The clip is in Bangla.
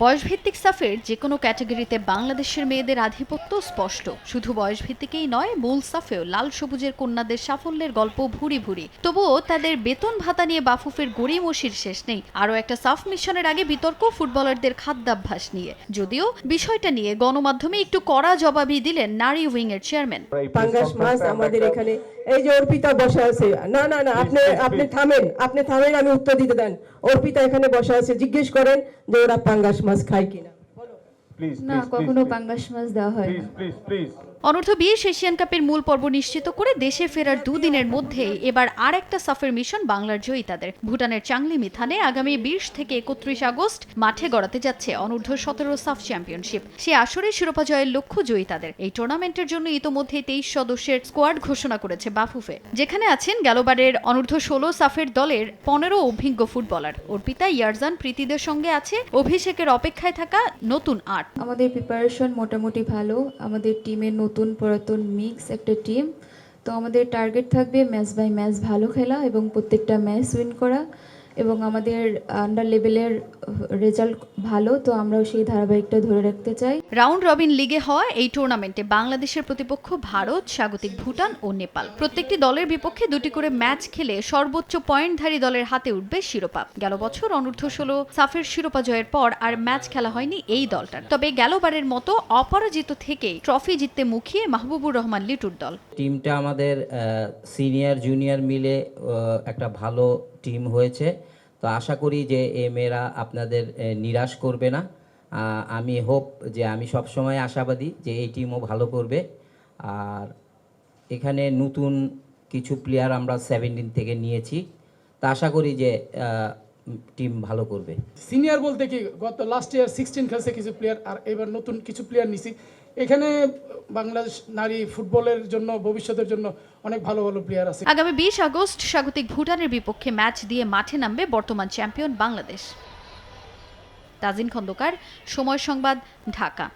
বয়সভিত্তিক সাফের যে কোনো ক্যাটাগরিতে বাংলাদেশের মেয়েদের আধিপত্য স্পষ্ট। শুধু বয়সভিত্তিকেই নয়, মূল সাফেও লাল সবুজের কন্যাদের সাফল্যের গল্প ভুরি ভুরি। তবুও তাদের বেতন ভাতা নিয়ে বাফুফের গড়িমসির শেষ নেই। আরও একটা সাফ মিশনের আগে বিতর্ক ফুটবলারদের খাদ্যাভ্যাস নিয়ে। যদিও বিষয়টা নিয়ে গণমাধ্যমে একটু কড়া জবাবই দিলেন নারী উইং এর চেয়ারম্যান আমাদের এখানে এই যে অর্পিতা বসে আছে না না না আপনি আপনি থামেন আপনি থামেন আমি উত্তর দিতে দেন। অর্পিতা এখানে বসে আছে জিজ্ঞেস করেন যে ওরা পাঙ্গাস মাছ খায় কিনা। না কখনো পাঙ্গাস মাছ দেওয়া হয় না। প্লিজ প্লিজ অনূর্ধ্ব বিশ এশিয়ান কাপের মূল পর্ব নিশ্চিত করে দেশে ফেরার দুদিনের মধ্যে এবার আর একটা সাফের মিশন বাংলার জয়িতাদের ভুটানের চাংলি মিথানে আগামী বিশ থেকে একত্রিশ আগস্ট মাঠে গড়াতে যাচ্ছে অনূর্ধ্ব সতেরো সাফ চ্যাম্পিয়নশিপ। সে আসরে শিরোপা জয়ের লক্ষ্য জয়িতাদের এই টুর্নামেন্টের জন্য ইতোমধ্যে তেইশ সদস্যের স্কোয়াড ঘোষণা করেছে বাফুফে। যেখানে আছেন গেলবারের অনূর্ধ্ব ষোলো সাফের দলের পনেরো অভিজ্ঞ ফুটবলার। অর্পিতা ইয়ারজান প্রীতিদের সঙ্গে আছে, অভিষেকের অপেক্ষায় থাকা নতুন আট। আমাদের প্রিপারেশন মোটামুটি ভালো। আমাদের টিমের নতুন পুরাতন মিক্স একটা টিম তো আমাদের টার্গেট থাকবে ম্যাচ বাই ম্যাচ ভালো খেলা এবং প্রত্যেকটা ম্যাচ উইন করা। এবং আমাদের আন্ডার লেভেলের রেজাল্ট ভালো তো আমরাও সেই ধারাবাহিকটা ধরে রাখতে চাই। রাউন্ড রবিন লিগে হওয়া এই টুর্নামেন্টে বাংলাদেশের প্রতিপক্ষ ভারত স্বাগতিক ভুটান ও নেপাল। প্রত্যেকটি দলের বিপক্ষে দুটি করে ম্যাচ খেলে সর্বোচ্চ পয়েন্টধারী দলের হাতে উঠবে শিরোপা। গেল বছর অনূর্ধ্ব ষোলো সাফের শিরোপা জয়ের পর আর ম্যাচ খেলা হয়নি এই দলটার। তবে গেলবারের মতো অপরাজিত থেকেই ট্রফি জিততে মুখিয়ে মাহবুবুর রহমান লিটুর দল। টিমটা আমাদের সিনিয়র জুনিয়র মিলে একটা ভালো টিম হয়েছে। তো আশা করি যে এ মেয়েরা আপনাদের নিরাশ করবে না। আমি হোপ যে আমি সবসময় আশাবাদী যে এই টিমও ভালো করবে। আর এখানে নতুন কিছু প্লেয়ার আমরা সেভেন্টিন থেকে নিয়েছি। তা আশা করি যে টিম ভালো করবে। সিনিয়র বলতে কি গত লাস্ট ইয়ার সিক্সটিন খেলছে কিছু প্লেয়ার আর এবার নতুন কিছু প্লেয়ার নিছি। এখানে বাংলাদেশ নারী ফুটবলের জন্য ভবিষ্যতের জন্য অনেক ভালো ভালো প্লেয়ার আছে। আগামী বিশ আগস্ট স্বাগতিক ভুটানের বিপক্ষে ম্যাচ দিয়ে মাঠে নামবে বর্তমান চ্যাম্পিয়ন বাংলাদেশ। তাজিন খন্দকার সময় সংবাদ ঢাকা।